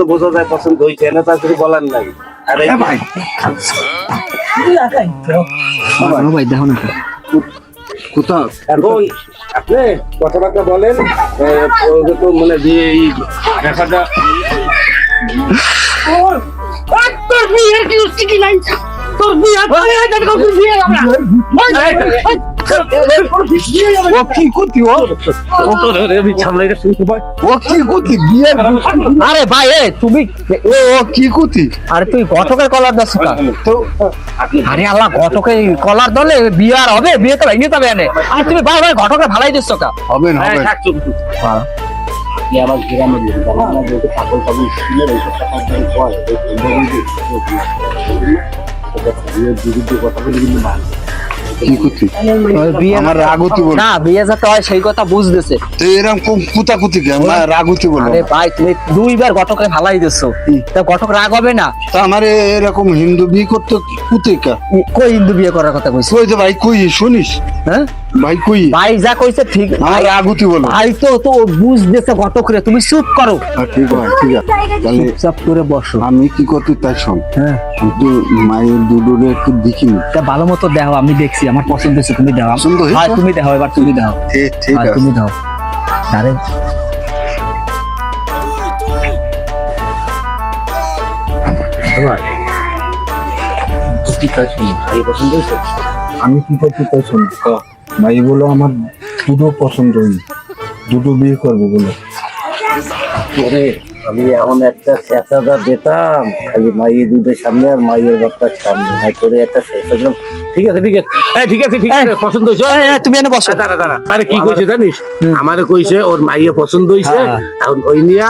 তো বোঝা যায় পছন্দ হয়েছে না তার কিছু বলার নাই আর ভাই ভাই দেখো না কোথাও এখন আপনি কথাবার্তা বলেন তো মানে যে এই ব্যাপারটা তোর বিয়ের কি হচ্ছে নাই তোর বিয়ে তোর বিয়ে আমরা ও কি করতি ও কি করতি বিয়ে আরে ভাই এ তুমি ও ও কি করতি আরে তুই ঘটকের কলার দছ তো আরে আল্লাহ ঘটকে কলার দলে বিয়ে আর হবে বিয়ে তো ভেঙে যাবে এনে আর তুমি ভাই ভাই ঘটকে ভালাই দিচ্ছ কা হবে না হবে না। আমার গ্রামে আমার পাগল পাগল স্কুলের এইসব কথা বলে কিন্তু না কি করতি আমার রাগতি বল। না বিয়ে যাতে হয় সেই কথা বুঝতেছে। তো এরকম কুতা কুতি কে? আমার রাগতি বল। আরে ভাই তুমি দুইবার ঘটকে ভালাই দিছো। তা ঘটক রাগ হবে না? তা আমার এরকম হিন্দু বিয়ে করতে কুতি কা? কই হিন্দু বিয়ে করার কথা কইছো? কই তো ভাই কই? শুনিস? হ্যাঁ? ভাই কই? ভাই যা কইছে ঠিক। আমার রাগতি বল। ভাই তো তো ঘটক রে তুমি চুপ করো। ঠিক আছে। ঠিক আছে তাহলে চুপ করে বসো। আমি কি করতে তাই শোন। হ্যাঁ। একটু মায়ের দুডুরে একটু দেখিনি। তা ভালো মতো দেখো আমি দেখছি আমার পছন্দ হয়েছে তুমি দেখো পছন্দ হয়েছে? হয় তুমি দেখো এবার তুমি দেখো ঠিক ঠিক আছে। তুমি দাও আরে। এই পছন্দ হয়েছে আমি কি করতে তাই শোন? ভাই বলো আমার দুটো পছন্দ হই দুটো বিয়ে করব বলে। ওরে আমি এমন একটা চেঁচাদা দিতাম খালি মাইয়ের দুধের সামনে আর মাইয়ের বাচ্চার সামনে। হাই করে একটা চেঁচা দিলাম ঠিক আছে ঠিক আছে। এই, ঠিক আছে ঠিক আছে পছন্দ এই, তুমি এনে বসো। দাঁড়া দাঁড়া। আরে কি কইছে জানিস? আমারে কইছে ওর মাইয়ে পছন্দ হইছে। হ্যাঁ। এখন ওই নিয়া?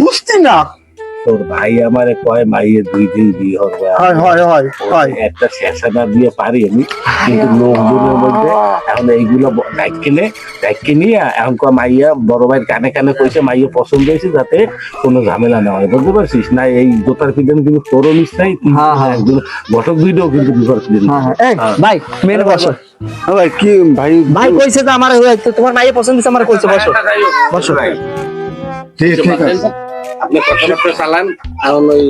বুঝতি না। তোর ভাই আমারে কয় মাইয়ে দুই দিন বিয়ে হবে হয় হয় হয় হয়। একটা শেষাটা দিয়ে পারি আমি। কিন্তু লোকজনের মধ্যে এখন এইগুলো ডাইক এখন কয় মাইয়া বড় ভাইয়ের কানে কানে কইছে মাইয়া পছন্দ হয়েছে যাতে কোনো ঝামেলা না হয়। বুঝতে পারছিস? না এই জোতার পিছনে কিন্তু তোরও মিস নাই হ্যাঁ, হ্যাঁ। একজন ঘটক দুইটাও কিন্তু বিপদ হ্যাঁ ভাই বসো। ভাই কি ভাই? ভাই কইছে যে আমার তোমার মাইয়ে পছন্দ হয়েছে আমার কইছে বসো। বসো। ভাই। ঠিক ঠিক আছে। আপনি কথাবার্তা চালান এখন ওই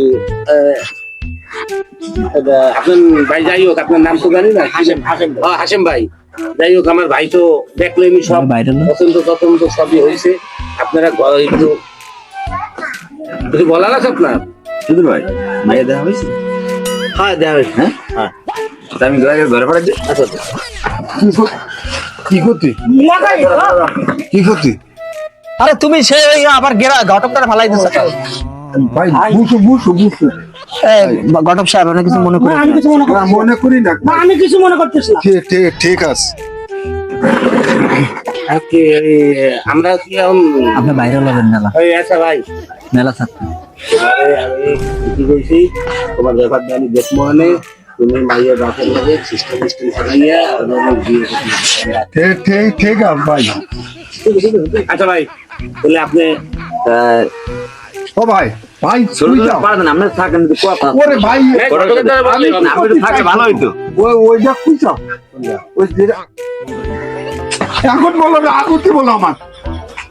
আপনার ভাই যাই হোক আপনার নাম তো জানি না? হাসেম হাসেম হাসেম ভাই। যাই হোক আমার ভাই তো দেখলেনি সব পছন্দ পছন্দ সবই হয়েছে। আপনারা একটু কিছু বলার আছে আপনার? সুদূর ভাই মাইয়া দেখা হয়েছে? হ্যাঁ দেখা হয়েছে। হ্যাঁ? আমি ঘরে ঘরে পাঠাই আচ্ছা আচ্ছা। কি করতি? কি করতি? আরে তুমি সেই ওই আবার গেরা ঘটকটা ভাই বুঝো বুঝো বুঝো। ঘটক সাহেব আপনি কিছু মনে করে আমি কিছু মনে না, মনে করি না। আমি কিছু মনে করতেছি না। ঠিক ঠিক ঠিক আছে। আজকে আমরা কি এখন আপনি বাইরে লবেন মেলা। ওই আচ্ছা ভাই। মেলা থাকতে এবারে আমি কি কইছি? তোমার আমি দেখব তুমি মাইয়ের বাপের লাগে সিস্টেম সিস্টেম বিয়ে করতে ঠিক ঠিক ঠিক আছে ভাই আচ্ছা ভাই তাহলে আপনি আহ, ও ভাই ভাই ছোট তুই ছোট পারবেন আপনি থাকেন কথা ওরে ভাই এই ঘটকদার বললে হবে না। আপনি থাকলে ভালো হইতো। ওই ওইটা খুঁজা ওই এখন বলো না আগুতি বলো আমার।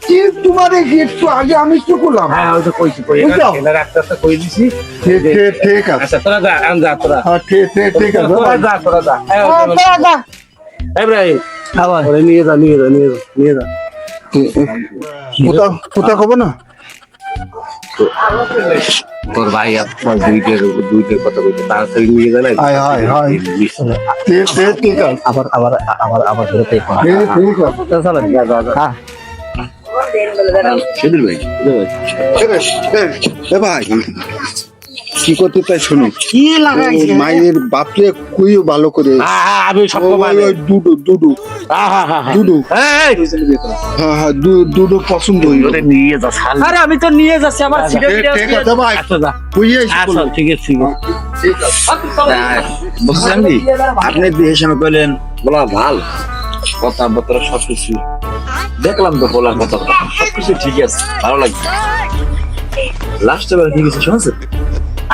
কি তোমার এই একটু আগে আমি একটু করলাম। হ্যাঁ ওই তো কইছি কই? এনার একটা একটা কই দিছি? ঠিক ঠিক ঠিক আছে। আচ্ছা তোরা যা এখন যা তোরা। হ্যাঁ ঠিক ঠিক ঠিক আছে তোরা যা তোরা যা। এই, ওই যে- ইব্রাহিম আবার ওরে নিয়ে যা নিয়ে যা নিয়ে যা নিয়ে যা। কোথা কোথা কব না? তোর ভাই আপনার দুইটার দুইটার কথা কইতে তাড়াতাড়ি নিয়ে গেলে হায়, হায়, হায়। ঠিক ঠিক ঠিক আবার আবার আবার আবার হ্যাঁ। সুদূর ভাই এ ভাই। কি করতে তাই শুনি কি লাগাইছে? মায়ের বাপরে কুইও ভালো করে আমি সব ওই, ওই দুডু দুডু। দুডু। হ্যাঁ হ্যাঁ দুডু পছন্দ হইল। নিয়ে যা আরে আমি তো নিয়ে যাচ্ছি আমার সিটে ঠিক ঠিক আছে ভাই। কুইয়ে আচ্ছা ঠিক আছে ঠিক আছে। ঠিক আছে বলছিলাম কি আপনি বিয়ের সময় কইলেন বলা ভালো। কথাবার্তা সবকিছু। দেখলাম তো বলার কথা সবকিছু ঠিক আছে ভালো লাগছে। লাস্ট এবার ঠিক আছে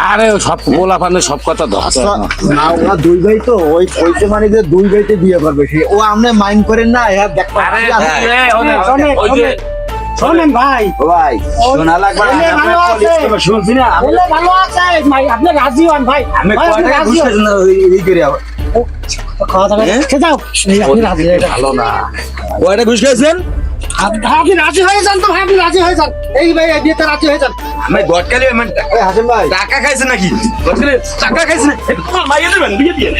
আরে সব গোলা পানে সব কথা ধরছে। না ওরা দুই ভাই তো ওই ওইতে মানে যে দুই ভাইতে বিয়ে করবে সে। ও আপনি মাইন্ড করেন না হ্যাঁ পাচ্ছি, এই, ওদের- অনেক, ওই যে শোনেন ভাই। ভাই শোনা লাগবে ভালো আছে। শুনছি না। ভালো আছে ভাই আপনি রাজি হন ভাই। আমি রাজি হন। খাওয়া দাওয়া হ্যাঁ? খেয়ে যাও। রাজি হয়ে যান। ভালো না। কয়টা ঘুষ খাইছেন আপনি রাজি হয়ে যান তো ভাই আপনি রাজি হয়ে যান। এই ভাই বিয়েতে রাজি হয়ে যান। আমি গটকালি হাসিম ভাই। টাকা খাইছে নাকি? গটকালি টাকা খাইছে না মাইয়া দেবেন বিয়ে দিয়ে।